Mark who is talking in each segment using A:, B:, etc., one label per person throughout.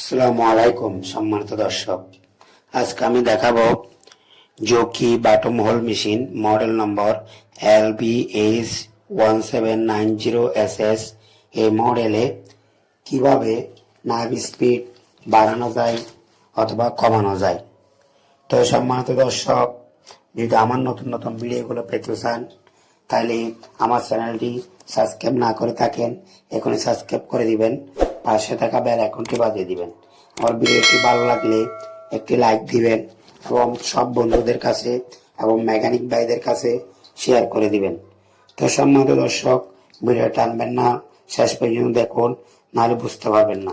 A: আসসালামু আলাইকুম, সম্মানিত দর্শক। আজকে আমি দেখাবো Juki button hole machine, model number L B H one seven nine zero S S. এই মডেলে কীভাবে নাইভ স্পিড বাড়ানো যায় অথবা কমানো যায়। তো সম্মানিত দর্শক, যদি আমার নতুন নতুন ভিডিওগুলো পেতে চান, তাহলে আমার চ্যানেলটি সাবস্ক্রাইব না করে থাকেন, এখনই সাবস্ক্রাইব করে দিবেন। পাশে থাকা বেল আইকনটি বাজিয়ে দিবেন। আমার ভিডিওটি ভালো লাগলে একটি লাইক দিবেন এবং সব বন্ধুদের কাছে এবং মেকানিক ভাইদের কাছে শেয়ার করে দিবেন। তো সম্মানিত দর্শক, ভিডিও টানবেন না, শেষ পর্যন্ত দেখুন, নাহলে বুঝতে পারবেন না।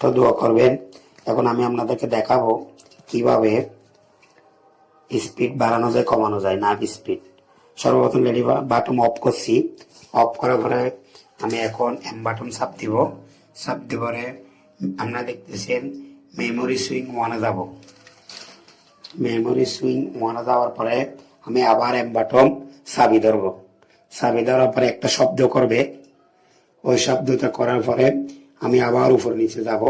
A: তো দোয়া করবেন। এখন আমি আপনাদেরকে দেখাবো কীভাবে স্পিড বাড়ানো যায়, কমানো যায়, না স্পিড। সর্বপ্রথম লেডি বাটন অফ করছি। অফ করার পরে আমি এখন এম বাটন চাপ দিব। চাপ দিবরে আপনারা দেখতেছেন মেমোরি সুইং ওয়ানে যাব। মেমোরি সুইং ওয়ানে যাওয়ার পরে আমি আবার এম বাটন চাবি ধরব। চাবি ধরার পরে একটা শব্দ করবে। ওই শব্দটা করার পরে আমি আবার উপর নিচে যাব।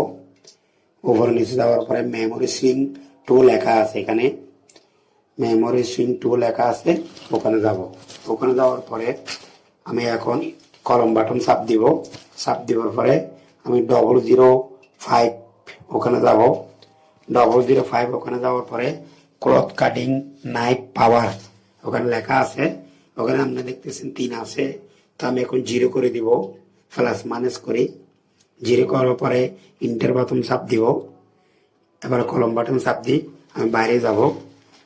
A: উপর নিচে যাওয়ার পরে মেমোরি সুইং টু লেখা আছে এখানে। মেমোরি সুইং টু লেখা আছে, ওখানে যাব। ওখানে যাওয়ার পরে আমি এখন কলম বাটন চাপ দিব। চাপ দেওয়ার পরে আমি ডবল জিরো ফাইভ ওখানে যাব। ডবল জিরো ফাইভ ওখানে যাওয়ার পরে ক্লথ কাটিং নাইফ পাওয়ার ওখানে লেখা আছে। ওখানে আপনি দেখতেছেন তিন আছে। তো আমি এখন জিরো করে দিব প্লাস মাইনাস করি। জিরো করার পরে ইন্টার বাটন চাপ দিব। এবার কলম বাটন চাপ দিই, আমি বাইরে যাব।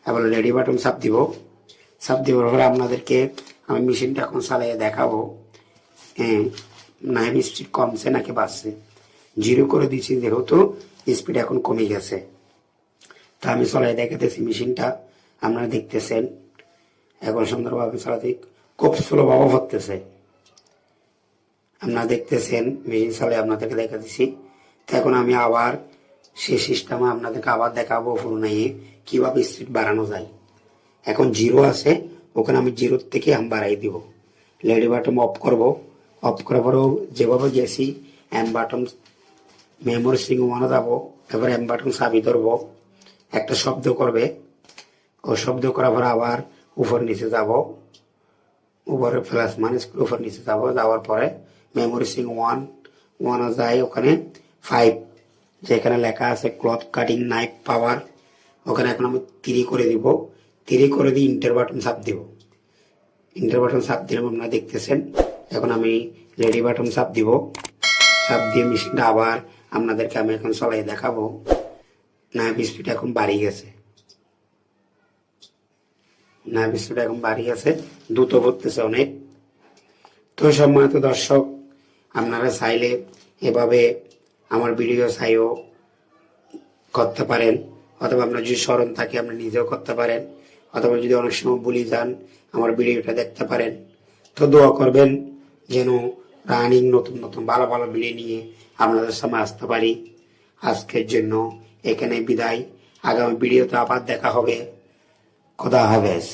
A: এবার রেডি বাটন চাপ দিব। চাপ দেওয়ার পরে আপনাদেরকে আমি মেশিনটা এখন চালিয়ে দেখাবো। হ্যাঁ নাইন স্পিড কমছে নাকি বাড়ছে? জিরো করে দিচ্ছি যেহেতু স্পিড এখন কমে গেছে। তা আমি চলাই দেখাতেছি মেশিনটা, আপনারা দেখতেছেন। এখন সুন্দরভাবে চালাতে খুব স্লোভাবে হতেছে আপনারা দেখতেছেন, মেশিন চালিয়ে আপনাদেরকে দেখা দিচ্ছি তো এখন আমি আবার সেই সিস্টেমে আপনাদেরকে আবার দেখাবো পুরোনাইয়ে কীভাবে স্পিড বাড়ানো যায়। এখন জিরো আছে, ওখানে আমি জিরোর থেকে আমি বাড়াই দিব। লেডি বাটন অফ করব। পরেও যেভাবে গেছি বাটন মেমোরি সিং ওয়ানে যাব, এবার এম বাটন চাবি ধরবো। একটা শব্দ করবে, ও শব্দ করার পর আবার উপর নিচে যাব। উপরে প্লাস মাইনাস উপর নিচে যাব, যাওয়ার পরে মেমোরি সিং ওয়ান, ওয়ানে যায় ওখানে ফাইভ যেখানে লেখা আছে ক্লথ কাটিং নাইফ পাওয়ার ওখানে এখন আমি তিরি করে দিব। তিরি করে দিয়ে ইন্টার বাটন সাপ দিব। ইন্টার বাটন চাপ দিলাম আপনারা দেখতেছেন এখন আমি রেডি বাটন চাপ দিব। চাপ দিয়ে মেশিনটা আবার আপনাদেরকে আমি এখন চলাই দেখাবো। নাইফ স্পিড এখন বাড়িয়ে গেছে। না স্পিড এখন বাড়িয়ে গেছে, দ্রুত ঘটতেছে অনেক। তো সম্মানিত দর্শক, আপনারা চাইলে এভাবে আমার ভিডিও চাইও করতে পারেন, অথবা আপনার যদি স্মরণ থাকে, আপনি নিজেও করতে পারেন, অথবা যদি অনেক সময় ভুলে যান, আমার ভিডিওটা দেখতে পারেন। তো দোয়া করবেন। যেন রানিং নতুন নতুন ভালো ভালো ভিডিও নিয়ে আপনাদের সামনে আসতে পারি। আজকের জন্য এখানে বিদায়। আগামী ভিডিওতে আবার দেখা হবে। খোদা হাফেজ।